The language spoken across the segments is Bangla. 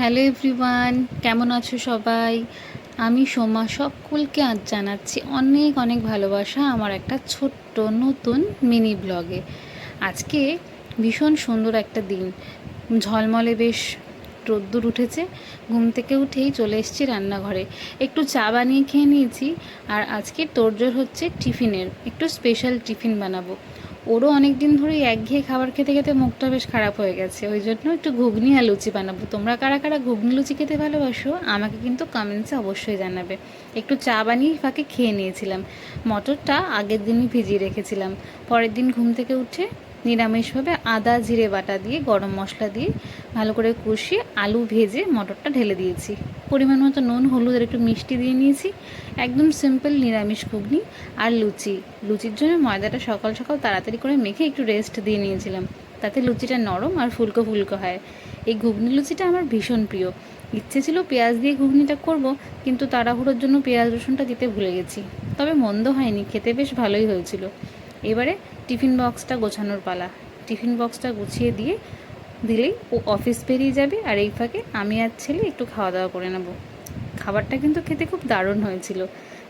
হ্যালো এভরিওয়ান, কেমন আছো সবাই? আমি সোমা সকলকে আজ জানাচ্ছি অনেক অনেক ভালোবাসা আমার একটা ছোট্ট নতুন মিনি ব্লগে। আজকে ভীষণ সুন্দর একটা দিন। ঝলমলে বেশ রোদ্দুর উঠেছে, ঘুম থেকে উঠেই চলে এসেছি রান্নাঘরে। একটু চা বানিয়ে খেয়ে নিয়েছি, আর আজকে তোরজোর হচ্ছে টিফিনের, একটু স্পেশাল টিফিন বানাবো। ওরও অনেক দিন ধরেই একঘেয়ে খাবার খেতে খেতে মুখটা বেশ খারাপ হয়ে গেছে। ওই জন্য একটু ঘুগনি আর লুচি বানাবো। তোমরা কারা কারা ঘুগনি লুচি খেতে ভালোবাসো, আমাকে কিন্তু কমেন্টসে অবশ্যই জানাবে। একটু চা বানিয়ে ফাঁকে খেয়ে নিয়েছিলাম। মটরটা আগের দিনই ভিজিয়ে রেখেছিলাম। পরের দিন ঘুম থেকে উঠে নিরামিষভাবে আদা, জিরে বাটা দিয়ে, গরম মশলা দিয়ে ভালো করে কষিয়ে আলু ভেজে মটরটা ঢেলে দিয়েছি। পরিমাণ মতো নুন, হলুদ আর একটু মিষ্টি দিয়ে নিয়েছি। একদম সিম্পল নিরামিষ ঘুগনি আর লুচি। লুচির জন্য ময়দাটা সকাল সকাল তাড়াতাড়ি করে মেখে একটু রেস্ট দিয়ে নিয়েছিলাম। তাতে লুচিটা নরম আর ফুলকো ফুলকো হয়। এই ঘুগনি লুচিটা আমার ভীষণ প্রিয়। ইচ্ছে ছিল পেঁয়াজ দিয়ে ঘুগনিটা করব, কিন্তু তাড়াহুড়োর জন্য পেঁয়াজ রসুনটা দিতে ভুলে গেছি। তবে মন্দ হয়নি, খেতে বেশ ভালোই হয়েছিল। এবারে টিফিন বক্সটা গোছানোর পালা। টিফিন বক্সটা গুছিয়ে দিয়ে দিলেই ও অফিস বেরিয়ে যাবে আর এই ফাঁকে আমি আর ছেলে একটু খাওয়া দাওয়া করে নেব। খাবারটা কিন্তু খেতে খুব দারুণ হয়েছিল।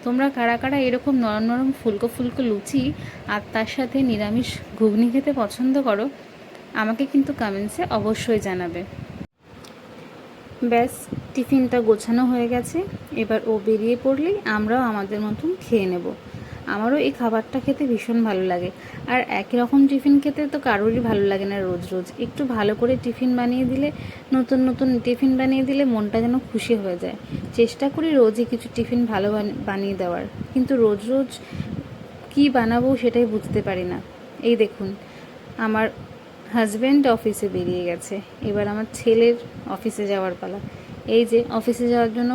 তোমরা কারা কারা এরকম নরম নরম ফুলকো ফুলকো লুচি আর তার সাথে নিরামিষ ঘুগনি খেতে পছন্দ করো, আমাকে কিন্তু কমেন্টসে অবশ্যই জানাবে। ব্যাস, টিফিনটা গোছানো হয়ে গেছে। এবার ও বেরিয়ে পড়লেই আমরাও আমাদের মতন খেয়ে নেব। আমারও এই খাবারটা খেতে ভীষণ ভালো লাগে। আর একই রকম টিফিন খেতে তো কারোরই ভালো লাগে না রোজ রোজ। একটু ভালো করে টিফিন বানিয়ে দিলে, নতুন নতুন টিফিন বানিয়ে দিলে মনটা যেন খুশি হয়ে যায়। চেষ্টা করি রোজই কিছু টিফিন ভালো বানিয়ে দেওয়ার। কিন্তু রোজ রোজ কি বানাবো সেটাই বুঝতে পারি না। এই দেখুন, আমার হাজব্যান্ড অফিসে বেরিয়ে গেছে। এবার আমার ছেলের অফিসে যাওয়ার পালা। এই যে, অফিসে যাওয়ার জন্য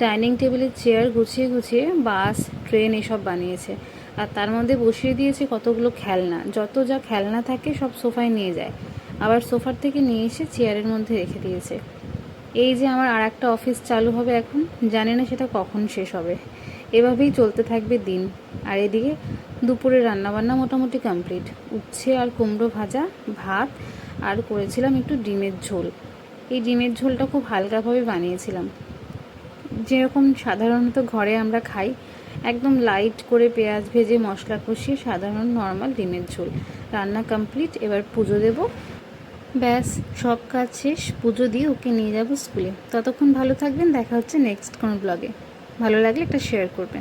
ডাইনিং টেবিলের চেয়ার গুছিয়ে গুছিয়ে বাস, ট্রেন এসব বানিয়েছে। আর তার মধ্যে বসিয়ে দিয়েছে কতগুলো খেলনা। যত যা খেলনা থাকে সব সোফায় নিয়ে যায়। আবার সোফার থেকে নিয়ে এসে চেয়ারের মধ্যে রেখে দিয়েছে। এই যে আমার আর একটা অফিস চালু হবে এখন, জানি না সেটা কখন শেষ হবে। এভাবেই চলতে থাকবে দিন। আর এদিকে দুপুরে রান্নাবান্না মোটামুটি কমপ্লিট। উচ্ছে আর কুমড়ো ভাজা, ভাত, আর করেছিলাম একটু ডিমের ঝোল। এই ডিমের ঝোলটা খুব হালকাভাবে বানিয়েছিলাম। যেরকম সাধারণত ঘরে আমরা খাই, একদম লাইট করে পেঁয়াজ ভেজে মশলা কষিয়ে সাধারণ নর্মাল ডিমের ঝোল। রান্না কমপ্লিট এবার পুজো দেব। ব্যাস, সব কাজ শেষ, পুজো দিয়ে ওকে নিয়ে যাব স্কুলে ততক্ষণ ভালো থাকবেন, দেখা হচ্ছে নেক্সট কোনো ব্লগে ভালো লাগলে একটা শেয়ার করবেন।